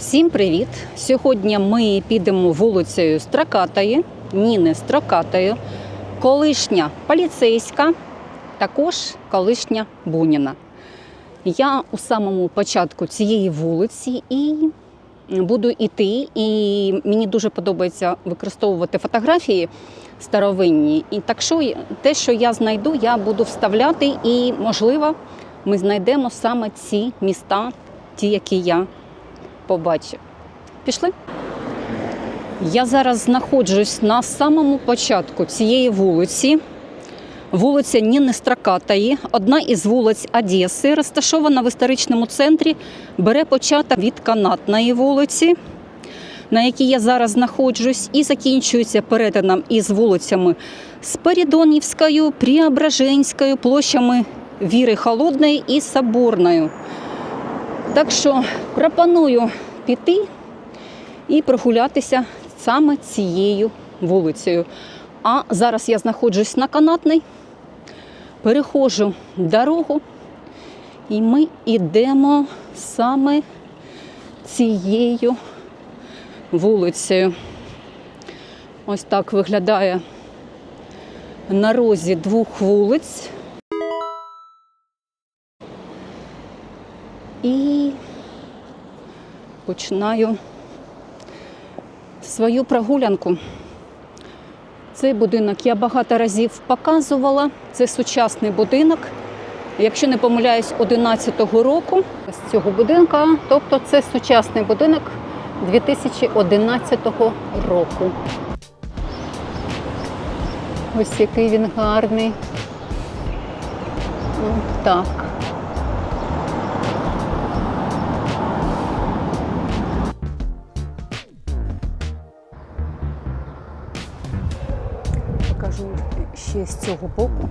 Всім привіт! Сьогодні ми підемо вулицею Строкатої, Ніни Строкатої, колишня поліцейська, також колишня Буніна. Я у самому початку цієї вулиці і буду йти, і мені дуже подобається використовувати фотографії старовинні. І так що те, що я знайду, я буду вставляти, і можливо, ми знайдемо саме ці міста, ті, які я побачив. Пішли? Я зараз знаходжусь на самому початку цієї вулиці. Вулиця Ніни Строкатої, одна із вулиць Одеси, розташована в історичному центрі, бере початок від канатної вулиці, на якій я зараз знаходжусь, і закінчується перетином із вулицями Спорідонівською, Преображенською, площами Віри Холодної і Соборною. Так що пропоную піти і прогулятися саме цією вулицею. А зараз я знаходжусь на канатній, переходжу дорогу, і ми йдемо саме цією вулицею. Ось так виглядає на розі двох вулиць. І починаю свою прогулянку. Цей будинок я багато разів показувала. Це сучасний будинок. Якщо не помиляюсь, 11-го року з цього будинка. Тобто це сучасний будинок 2011 року. Ось який він гарний. Так. Ще з цього боку.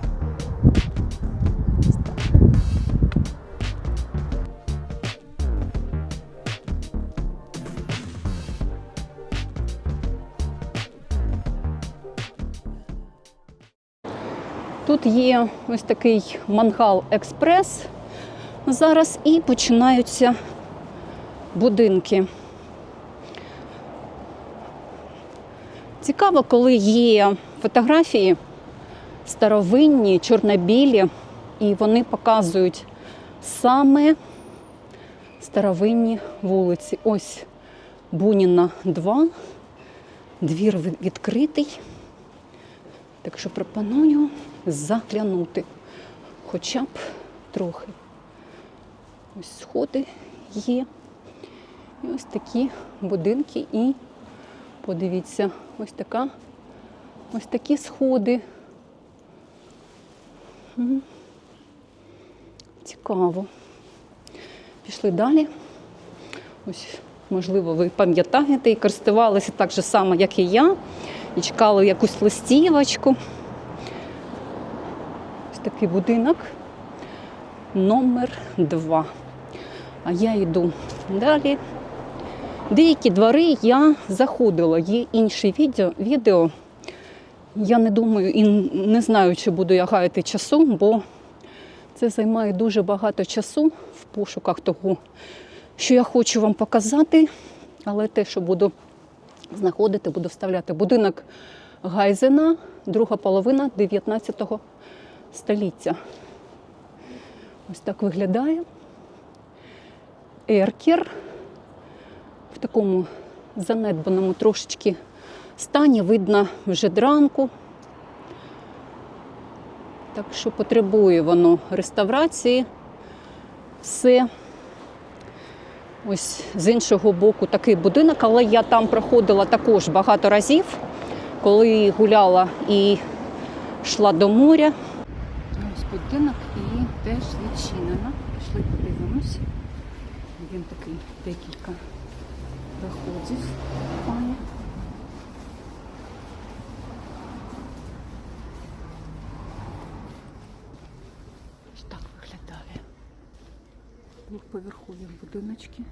Тут є ось такий мангал експрес зараз і починаються будинки. Цікаво, коли є фотографії старовинні, чорнобілі, і вони показують саме старовинні вулиці. Ось Буніна 2, двір відкритий. Так що пропоную заглянути хоча б трохи. Ось сходи є. І ось такі будинки і Подивіться, ось така, ось такі сходи. Цікаво. Пішли далі. Ось, можливо, ви пам'ятаєте і користувалися так же само, як і я, і чекали якусь листівочку. Ось такий будинок номер 2. А я йду далі. Деякі двори я заходила, є інші відео. Я не думаю і не знаю, чи буду я гаяти часу, бо це займає дуже багато часу в пошуках того, що я хочу вам показати. Але те, що буду знаходити, буду вставляти. Будинок Гайзена, друга половина 19 століття. Ось так виглядає. Еркер в такому занедбаному трошечки стані, видно вже дранку. Так що потребує воно реставрації. Все. Ось з іншого боку такий будинок, але я там проходила також багато разів, коли гуляла і йшла до моря. Ось будинок і теж відчинено. Пішли подивимось. Він такий декілька проходів має. Ось так виглядає. Двохповерхові будиночки.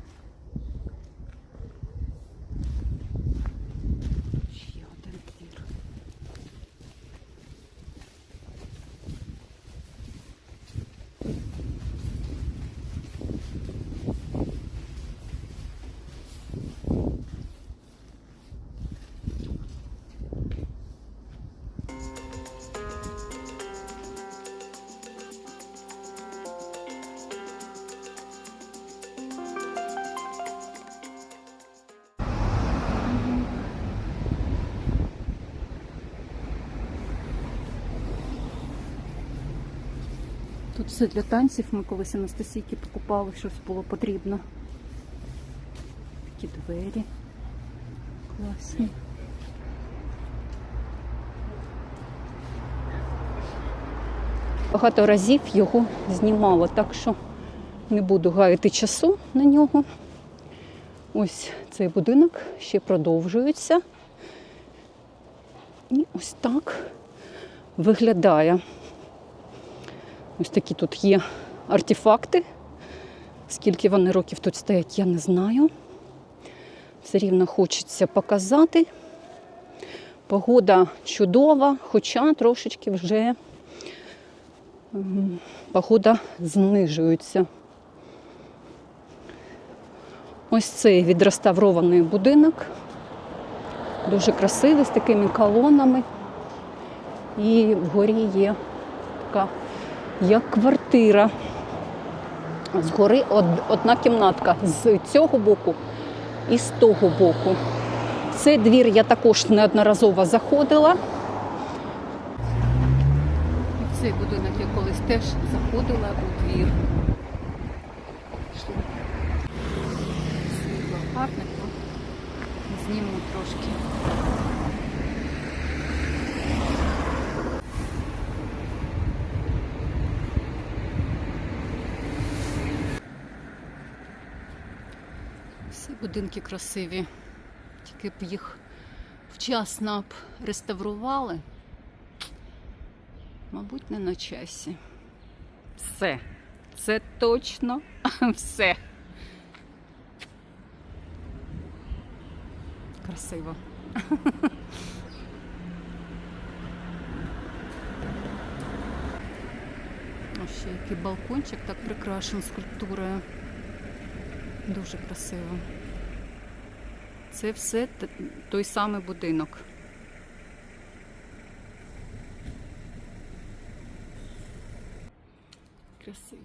Все для танців. Ми колись Анастасійки покупали, щось було потрібно. Такі двері. Класні. Багато разів його знімала, так що не буду гаяти часу на нього. Ось цей будинок ще продовжується. І ось так виглядає. Ось такі тут є артефакти. Скільки вони років тут стоять, я не знаю. Все рівно хочеться показати. Погода чудова, хоча трошечки вже погода знижується. Ось цей відреставрований будинок. Дуже красивий, з такими колонами. І вгорі є така як квартира. Згори одна кімнатка з цього боку і з того боку. Цей двір я також неодноразово заходила. В цей будинок я колись теж заходила у двір. Світло гарне, зніму трошки. Всі будинки красиві, тільки б їх вчасно б реставрували. Мабуть, не на часі. Все. Це точно все. Красиво. Ще який балкончик так прикрашений скульптурою. Дуже красиво. Це все той самий будинок. Красиво.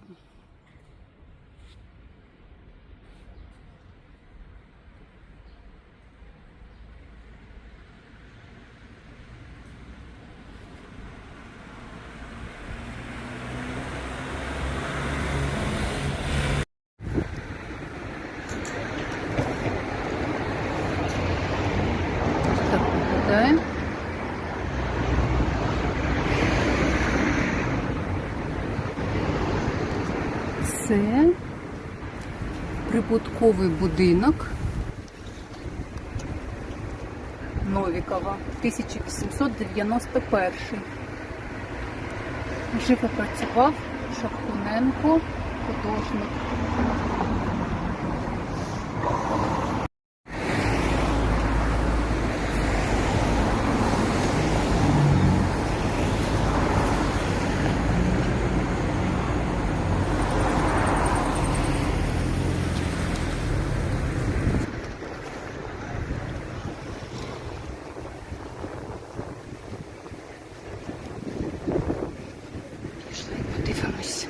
Так виглядає. Це прибутковий будинок Новікова, 1891. Живо працював Шахтуненко, художник. Пішли подивимось.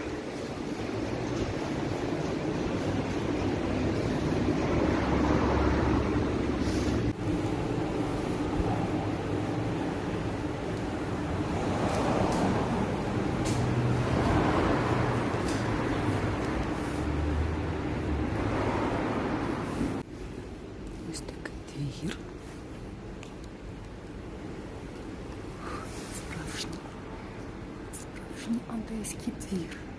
Ось такий двір. Справжній. Справжній одеський двір. Ще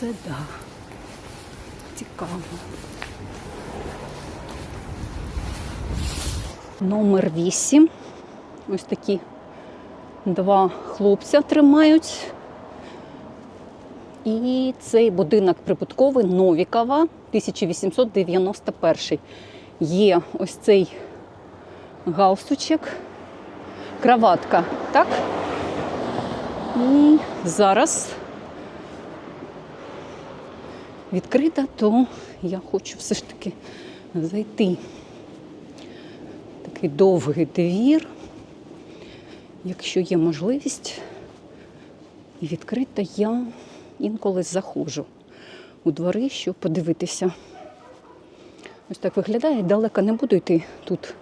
Це да. Цікаво. Номер 8. Ось такі два хлопця тримають. І цей будинок прибутковий Новікова, 1891. Є ось цей галстучок, краватка, так? І зараз відкрита, то я хочу все ж таки зайти. Такий довгий двір. Якщо є можливість і відкрита, я інколи заходжу у двори, щоб подивитися. Ось так виглядає. Далеко не буду йти. Тут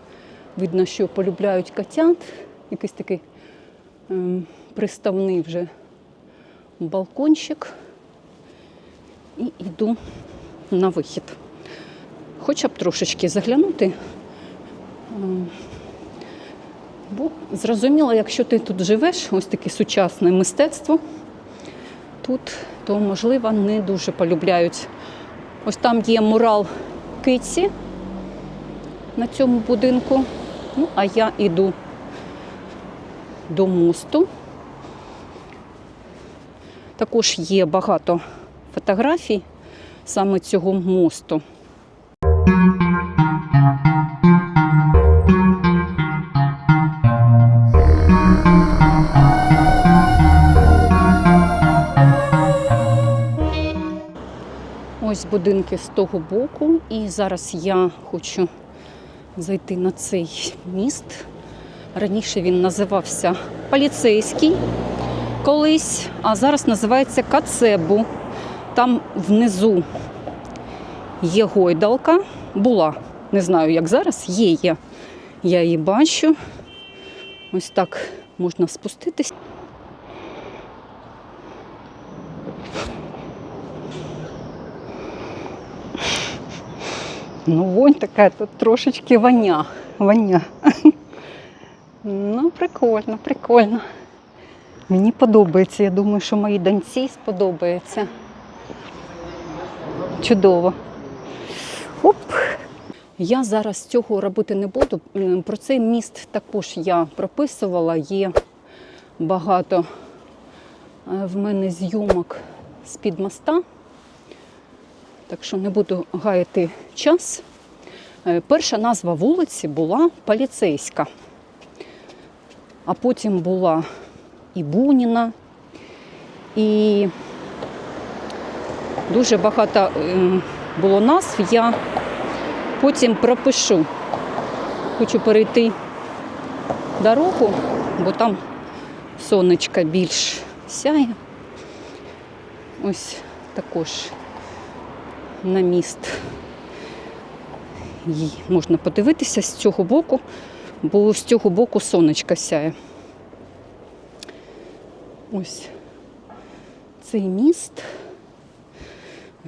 видно, що полюбляють котят. Якийсь такий ем, приставний вже балкончик. І йду на вихід. Хоча б трошечки заглянути. Ем, Бо зрозуміло, якщо ти тут живеш, ось таке сучасне мистецтво, тут, то, можливо, не дуже полюбляють. Ось там є мурал киці на цьому будинку. Ну, а я йду до мосту. Також є багато фотографій саме цього мосту. Ось будинки з того боку, і зараз я хочу зайти на цей міст. Раніше він називався поліцейський колись, а зараз називається Кацебу. Там внизу є гойдалка, була. Не знаю, як зараз, є я. Я її бачу. Ось так можна спуститись. Ну, вонь така тут трошечки воня. воня. Ну, прикольно, прикольно. Мені подобається. Я думаю, що моїй доньці сподобається. Чудово. Оп. Я зараз цього робити не буду. Про цей міст також я прописувала. Є багато е, в мене зйомок з-під моста. Так що не буду гаяти час. Е, Перша назва вулиці була Поліцейська, а потім була і Буніна, і дуже багато е, було назв. Я потім пропишу. Хочу перейти дорогу, бо там сонечка більш сяє. Ось також на міст. Її можна подивитися з цього боку, бо з цього боку сонечка сяє. Ось цей міст.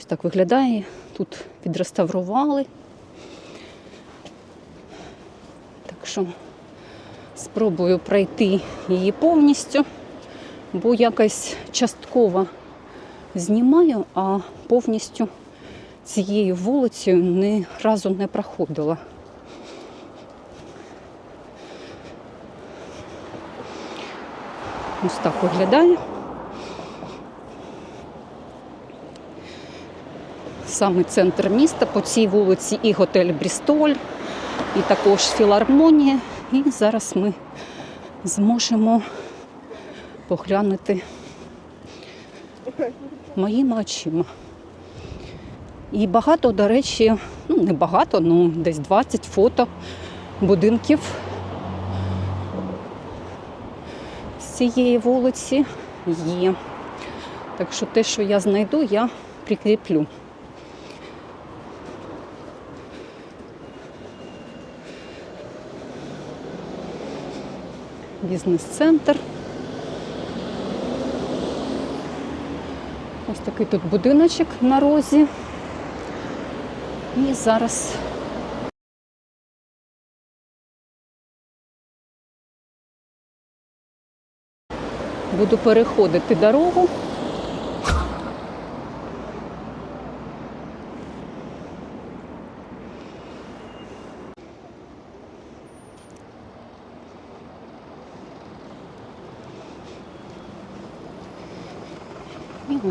Ось так виглядає. Тут відреставрували. Так що спробую пройти її повністю, бо якось частково знімаю, а повністю цією вулицею ні разу не проходила. Ось так виглядає. Саме центр міста, по цій вулиці і готель Брістоль, і також філармонія. І зараз ми зможемо поглянути моїми очима. І багато, до речі, ну не багато, ну десь 20 фото будинків з цієї вулиці є. Так що те, що я знайду, я прикріплю. Бізнес-центр. Ось такий тут будиночок на розі. І зараз буду переходити дорогу.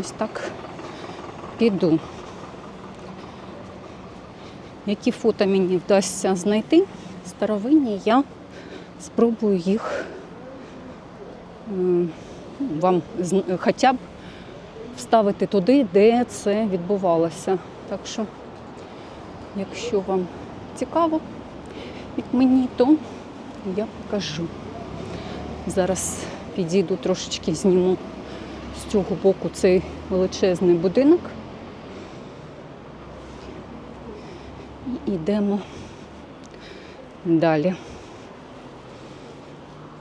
Ось так піду. Які фото мені вдасться знайти старовинні, я спробую їх е, вам хоча б вставити туди, де це відбувалося. Так що, якщо вам цікаво, як мені, то я покажу. Зараз підійду трошечки зніму цього боку цей величезний будинок. І йдемо далі.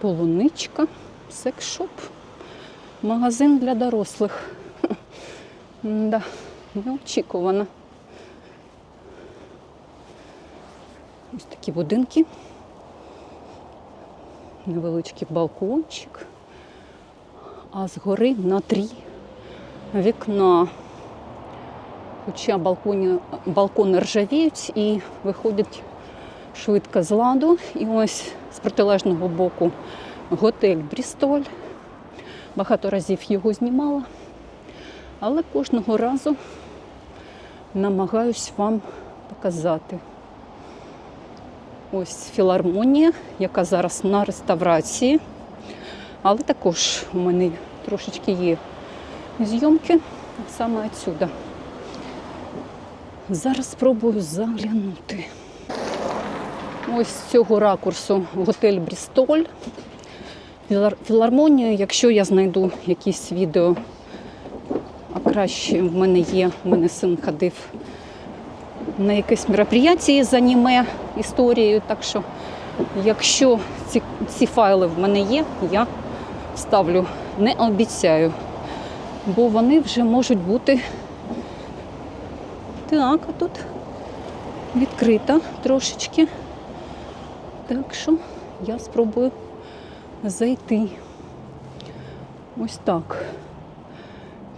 Полуничка, секшоп, магазин для дорослих. Да, неочікувано. Ось такі будинки. Невеличкий балкончик. А згори на три вікна. Хоча балкони, балкони ржавіють і виходять швидко з ладу. І ось з протилежного боку готель Брістоль. Багато разів його знімала, але кожного разу намагаюсь вам показати. Ось філармонія, яка зараз на реставрації. Але також у мене трошечки є зйомки саме відсюди. Зараз спробую заглянути. Ось з цього ракурсу готель Брістоль. Філар- Філармонію, якщо я знайду якісь відео, а краще в мене є, в мене син ходив на якесь мероприятие з аніме історією. Так що, якщо ці, ці файли в мене є, я ставлю, не обіцяю, бо вони вже можуть бути. Так, а тут відкрита трошечки. Так що я спробую зайти. Ось так.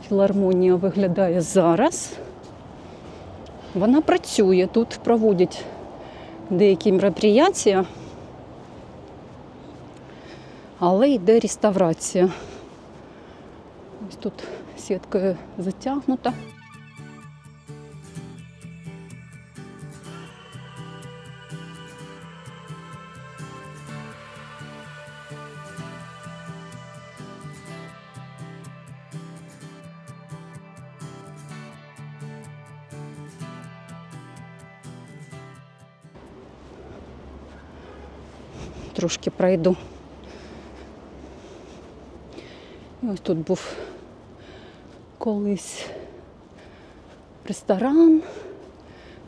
Філармонія виглядає зараз. Вона працює, тут проводять деякі мероприятия, але йде реставрація. Ось тут сіткою затягнута. Трошки пройду. І ось тут був колись ресторан,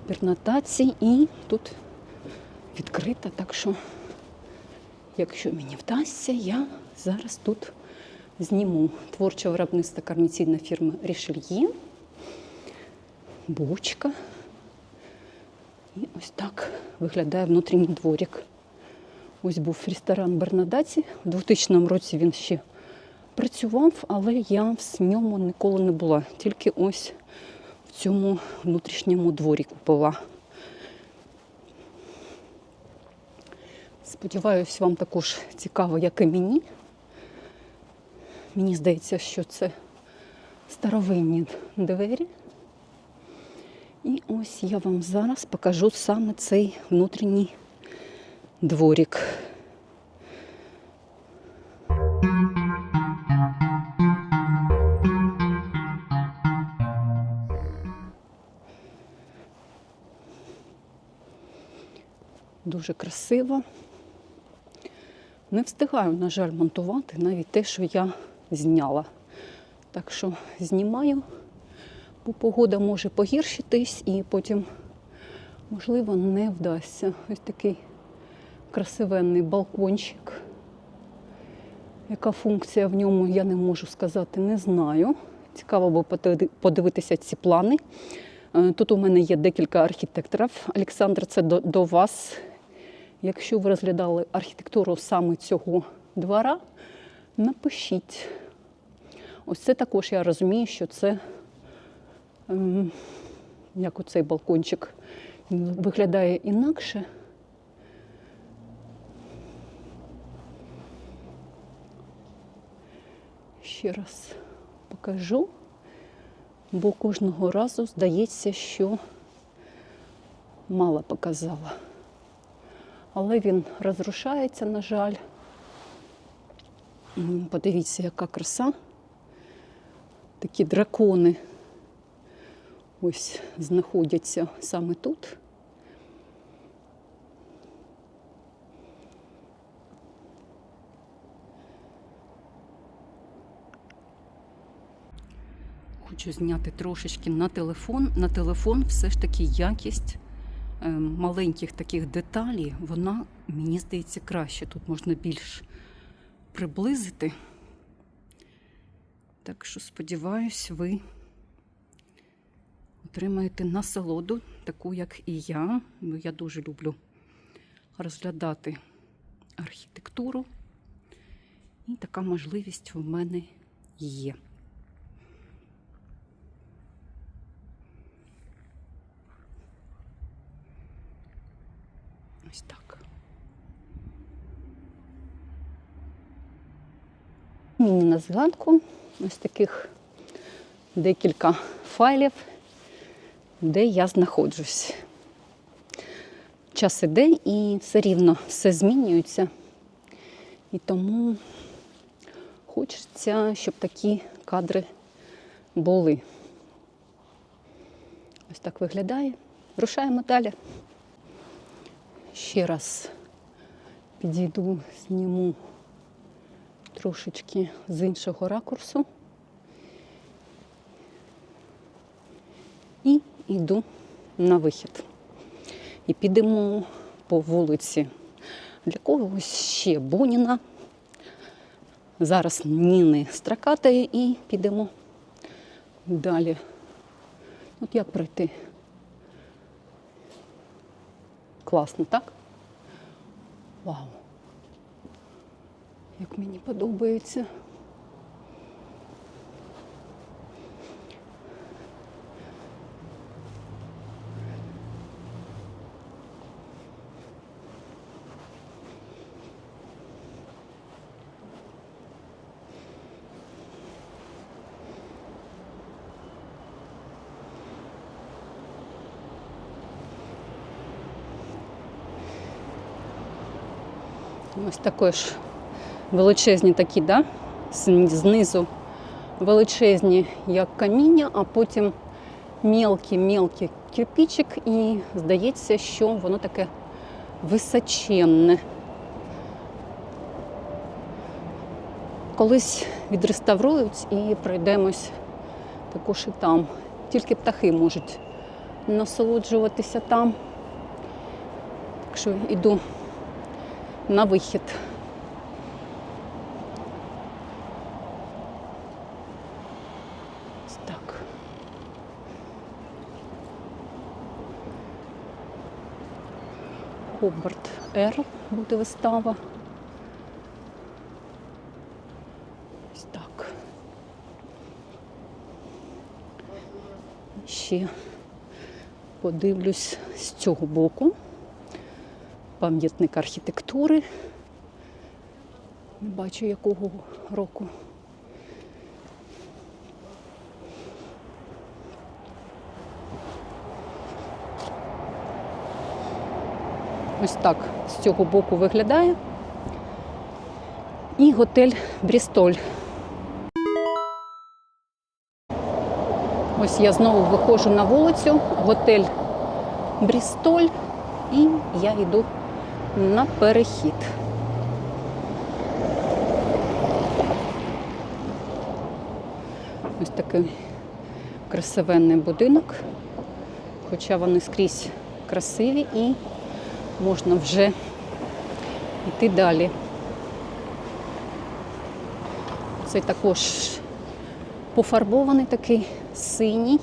пернатації і тут відкрита, так що, якщо мені вдасться, я зараз тут зніму творче виробництво карміційна фірма Рішельє, бочка. І ось так виглядає внутрішній дворик. Ось був ресторан Бернадаці. У 2000 році він ще працював, але я в ньому ніколи не була. Тільки ось в цьому внутрішньому дворіку була. Сподіваюсь, вам також цікаво, як і мені. Мені здається, що це старовинні двері. І ось я вам зараз покажу саме цей внутрішній дворик. Дуже красиво. Не встигаю, на жаль, монтувати навіть те, що я зняла. Так що знімаю, бо погода може погіршитись і потім, можливо, не вдасться. Ось такий красивенний балкончик. Яка функція в ньому, я не можу сказати, не знаю. Цікаво було подивитися ці плани. Е, Тут у мене є декілька архітекторів. Олександр, це до, до вас. Якщо ви розглядали архітектуру саме цього двора, напишіть. Ось це також я розумію, що це ем, як оцей балкончик виглядає інакше. Ще раз покажу, бо кожного разу здається, що мало показала. Але він розрушається, на жаль. Подивіться, яка краса. Такі дракони ось знаходяться саме тут. Хочу зняти трошечки на телефон. На телефон все ж таки якість маленьких таких деталей, вона, мені здається, краще. Тут можна більш приблизити. Так що, сподіваюсь, ви отримаєте насолоду, таку, як і я. Я дуже люблю розглядати архітектуру. І така можливість в мене є. Ось так. Мені на згадку ось таких декілька файлів, де я знаходжусь. Час іде і все рівно все змінюється. І тому хочеться, щоб такі кадри були. Ось так виглядає. Рушаємо далі. Ще раз підійду, зніму трошечки з іншого ракурсу. І йду на вихід. І підемо по вулиці. Для когось ще Буніна. Зараз Ніни Стракатої і підемо далі. От як пройти? Класно, так? Вау! Як мені подобається. Ось також величезні такі, да? знизу величезні, як каміння, а потім мілкі-мілкі кирпичик, і здається, що воно таке височенне. Колись відреставрують і пройдемось також і там. Тільки птахи можуть насолоджуватися там. Так що йду на вихід. Так. Хобарт Р буде вистава. Ось так. Ще подивлюсь з цього боку пам'ятник архітектури. Не бачу якого року. Ось так з цього боку виглядає. І готель Брістоль. Ось я знову виходжу на вулицю, готель Брістоль, і я йду на перехід. Ось такий красивенний будинок, хоча вони скрізь красиві і можна вже йти далі. Цей також пофарбований такий синій.